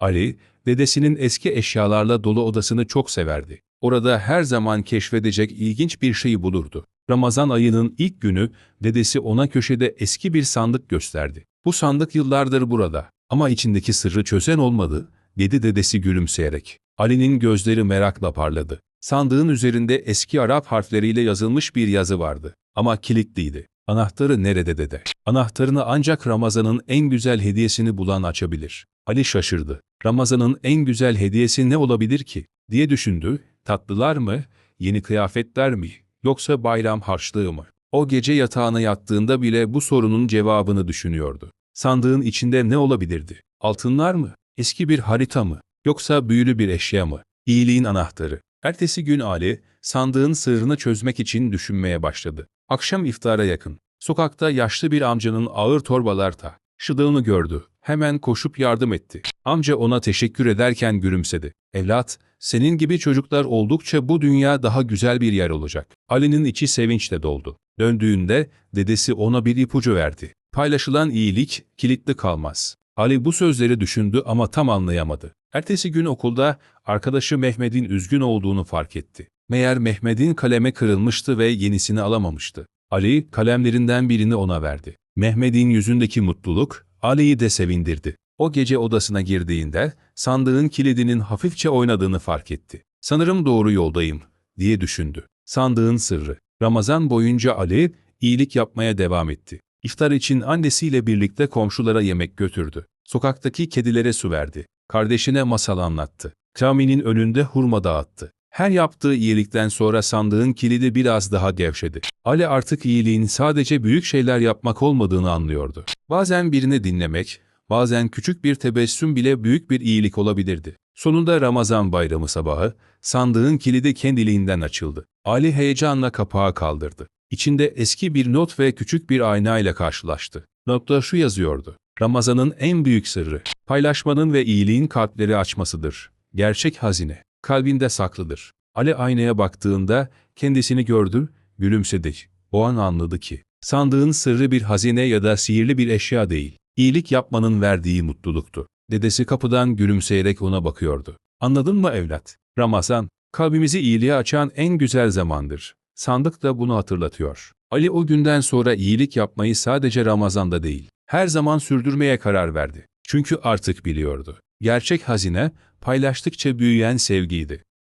Ali, dedesinin eski eşyalarla dolu odasını çok severdi. Orada her zaman keşfedecek ilginç bir şey bulurdu. Ramazan ayının ilk günü dedesi ona köşede eski bir sandık gösterdi. Bu sandık yıllardır burada ama içindeki sırrı çözen olmadı, dedi dedesi gülümseyerek. Ali'nin gözleri merakla parladı. Sandığın üzerinde eski Arap harfleriyle yazılmış bir yazı vardı ama kilitliydi. Anahtarı nerede dede? Anahtarını ancak Ramazan'ın en güzel hediyesini bulan açabilir. Ali şaşırdı. Ramazan'ın en güzel hediyesi ne olabilir ki? diye düşündü. Tatlılar mı? Yeni kıyafetler mi? Yoksa bayram harçlığı mı? O gece yatağına yattığında bile bu sorunun cevabını düşünüyordu. Sandığın içinde ne olabilirdi? Altınlar mı? Eski bir harita mı? Yoksa büyülü bir eşya mı? İyiliğin anahtarı. Ertesi gün Ali, sandığın sırrını çözmek için düşünmeye başladı. Akşam iftara yakın, sokakta yaşlı bir amcanın ağır torbalar taşıdığını gördü. Hemen koşup yardım etti. Amca ona teşekkür ederken gülümsedi. Evlat, senin gibi çocuklar oldukça bu dünya daha güzel bir yer olacak. Ali'nin içi sevinçle doldu. Döndüğünde dedesi ona bir ipucu verdi. Paylaşılan iyilik kilitli kalmaz. Ali bu sözleri düşündü ama tam anlayamadı. Ertesi gün okulda arkadaşı Mehmet'in üzgün olduğunu fark etti. Meğer Mehmet'in kaleme kırılmıştı ve yenisini alamamıştı. Ali kalemlerinden birini ona verdi. Mehmet'in yüzündeki mutluluk Ali'yi de sevindirdi. O gece odasına girdiğinde sandığın kilidinin hafifçe oynadığını fark etti. Sanırım doğru yoldayım diye düşündü. Sandığın sırrı. Ramazan boyunca Ali iyilik yapmaya devam etti. İftar için annesiyle birlikte komşulara yemek götürdü. Sokaktaki kedilere su verdi. Kardeşine masal anlattı. Caminin önünde hurma dağıttı. Her yaptığı iyilikten sonra sandığın kilidi biraz daha gevşedi. Ali artık iyiliğin sadece büyük şeyler yapmak olmadığını anlıyordu. Bazen birini dinlemek, bazen küçük bir tebessüm bile büyük bir iyilik olabilirdi. Sonunda Ramazan bayramı sabahı, sandığın kilidi kendiliğinden açıldı. Ali heyecanla kapağı kaldırdı. İçinde eski bir not ve küçük bir aynayla karşılaştı. Notta şu yazıyordu. Ramazanın en büyük sırrı, paylaşmanın ve iyiliğin kalpleri açmasıdır. Gerçek hazine, kalbinde saklıdır. Ali aynaya baktığında kendisini gördü, gülümsedi. O an anladı ki, sandığın sırrı bir hazine ya da sihirli bir eşya değil, iyilik yapmanın verdiği mutluluktu. Dedesi kapıdan gülümseyerek ona bakıyordu. Anladın mı evlat? Ramazan, kalbimizi iyiliğe açan en güzel zamandır. Sandık da bunu hatırlatıyor. Ali o günden sonra iyilik yapmayı sadece Ramazan'da değil, her zaman sürdürmeye karar verdi. Çünkü artık biliyordu. Gerçek hazine, paylaştıkça büyüyen sevgiydi.